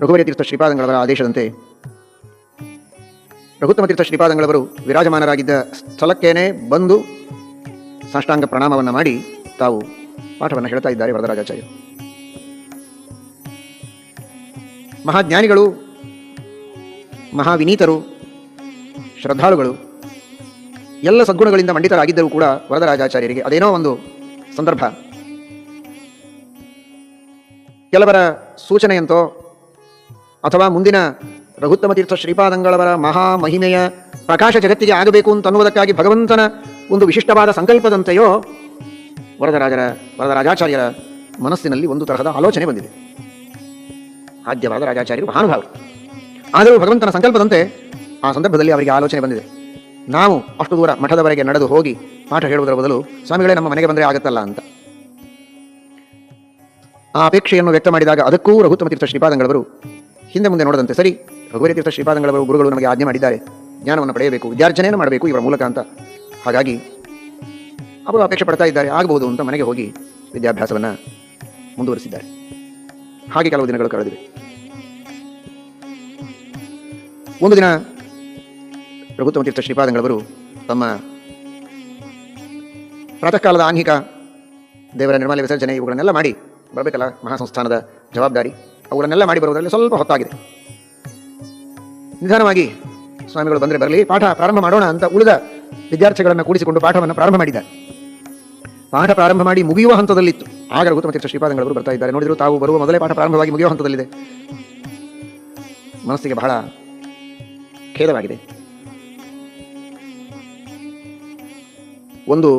ರಘುವರಿ ತೀರ್ಥ ಶ್ರೀಪಾದಂಗಳವರ ಆದೇಶದಂತೆ. ರಘುತ್ತಮ ತೀರ್ಥ ಶ್ರೀಪಾದಂಗಳವರು ವಿರಾಜಮಾನರಾಗಿದ್ದ ಸ್ಥಳಕ್ಕೇನೆ ಬಂದು ಸಾಷ್ಟಾಂಗ ಪ್ರಣಾಮವನ್ನು ಮಾಡಿ ತಾವು ಪಾಠವನ್ನು ಹೇಳ್ತಾ ಇದ್ದಾರೆ ವರದರಾಜಾಚಾರ್ಯರು. ಮಹಾಜ್ಞಾನಿಗಳು, ಮಹಾವಿನೀತರು, ಶ್ರದ್ಧಾಳುಗಳು, ಎಲ್ಲ ಸದ್ಗುಣಗಳಿಂದ ಮಂಡಿತರಾಗಿದ್ದರೂ ಕೂಡ ವರದರಾಜಾಚಾರ್ಯರಿಗೆ ಅದೇನೋ ಒಂದು ಸಂದರ್ಭ. ಕೆಲವರ ಸೂಚನೆಯಂತೋ ಅಥವಾ ಮುಂದಿನ ರಘುತ್ತಮ ತೀರ್ಥ ಶ್ರೀಪಾದಂಗಳವರ ಮಹಾ ಮಹಿಮೆಯ ಪ್ರಕಾಶ ಜಗತ್ತಿಗೆ ಆಗಬೇಕು ಅಂತ ಅನ್ನುವುದಕ್ಕಾಗಿ ಭಗವಂತನ ಒಂದು ವಿಶಿಷ್ಟವಾದ ಸಂಕಲ್ಪದಂತೆಯೋ ವರದರಾಜರ, ವರದರಾಜಾಚಾರ್ಯರ ಮನಸ್ಸಿನಲ್ಲಿ ಒಂದು ತರಹದ ಆಲೋಚನೆ ಬಂದಿದೆ. ಆದ್ಯವಾದ ರಾಜಾಚಾರ್ಯರು ಮಹಾನುಭಾವರು. ಆದರೂ ಭಗವಂತನ ಸಂಕಲ್ಪದಂತೆ ಆ ಸಂದರ್ಭದಲ್ಲಿ ಅವರಿಗೆ ಆಲೋಚನೆ ಬಂದಿದೆ. ನಾವು ಅಷ್ಟು ದೂರ ಮಠದವರೆಗೆ ನಡೆದು ಹೋಗಿ ಪಾಠ ಹೇಳುವುದರ ಬದಲು ಸ್ವಾಮಿಗಳೇ ನಮ್ಮ ಮನೆಗೆ ಬಂದರೆ ಆಗತ್ತಲ್ಲ ಅಂತ. ಆ ಅಪೇಕ್ಷೆಯನ್ನು ವ್ಯಕ್ತ ಮಾಡಿದಾಗ ಅದಕ್ಕೂ ರಘುತ್ತಮ ತೀರ್ಥ ಶ್ರೀಪಾದಂಗಳವರು ಹಿಂದೆ ಮುಂದೆ ನೋಡದಂತೆ. ಸರಿ ರಘುವರಿ ತೀರ್ಥ ಶ್ರೀಪಾದಂಗಳವರು ಗುರುಗಳು ನಮಗೆ ಆಜ್ಞೆ ಮಾಡಿದ್ದಾರೆ. ಜ್ಞಾನವನ್ನು ಪಡೆಯಬೇಕು, ವಿದ್ಯಾರ್ಜನೆಯನ್ನು ಮಾಡಬೇಕು ಇವರ ಮೂಲಕ ಅಂತ. ಹಾಗಾಗಿ, ಅವರು ಅಪೇಕ್ಷೆ ಪಡ್ತಾ ಇದ್ದಾರೆ, ಆಗಬಹುದು ಅಂತ ಮನೆಗೆ ಹೋಗಿ ವಿದ್ಯಾಭ್ಯಾಸವನ್ನು ಮುಂದುವರಿಸಿದ್ದಾರೆ. ಹಾಗೆ ಕೆಲವು ದಿನಗಳು ಕಳೆದಿವೆ. ಒಂದು ದಿನ ರಘುತ್ತಮ ತೀರ್ಥ ಶ್ರೀಪಾದಂಗಳವರು ತಮ್ಮ ಪ್ರಾತಃ ಕಾಲದ ಆನ್ಹಿಕ ದೇವರ ನಿರ್ಮಾಲ್ಯ ವಿಸರ್ಜನೆ ಇವುಗಳನ್ನೆಲ್ಲ ಮಾಡಿ, ಬರಬೇಕಲ್ಲ ಮಹಾಸಂಸ್ಥಾನದ ಜವಾಬ್ದಾರಿ? ಅವುಗಳನ್ನೆಲ್ಲ ಮಾಡಿ ಬರುವುದರಲ್ಲಿ ಸ್ವಲ್ಪ ಹೊತ್ತಾಗಿದೆ. ನಿಧಾನವಾಗಿ ಸ್ವಾಮಿಗಳು ಬಂದರೆ ಬರಲಿ, ಪಾಠ ಪ್ರಾರಂಭ ಮಾಡೋಣ ಅಂತ ಉಳಿದ ವಿದ್ಯಾರ್ಥಿಗಳನ್ನು ಕೂಡಿಸಿಕೊಂಡು ಪಾಠವನ್ನು ಪ್ರಾರಂಭ ಮಾಡಿದ. ಪಾಠ ಪ್ರಾರಂಭ ಮಾಡಿ ಮುಗಿಯುವ ಹಂತದಲ್ಲಿತ್ತು. ಆಗ ರಘುತ್ತಮ ತೀರ್ಥ ಶ್ರೀಪಾದಂಗಳವರು ಬರ್ತಾ ಇದ್ದಾರೆ. ನೋಡಿದ್ರು ತಾವು ಬರುವ ಮೊದಲೇ ಪಾಠ ಪ್ರಾರಂಭವಾಗಿ ಮುಗಿಯುವ ಹಂತದಲ್ಲಿದೆ. ಮನಸ್ಸಿಗೆ ಬಹಳ ಖೇದವಾಗಿದೆ. ಒಂದು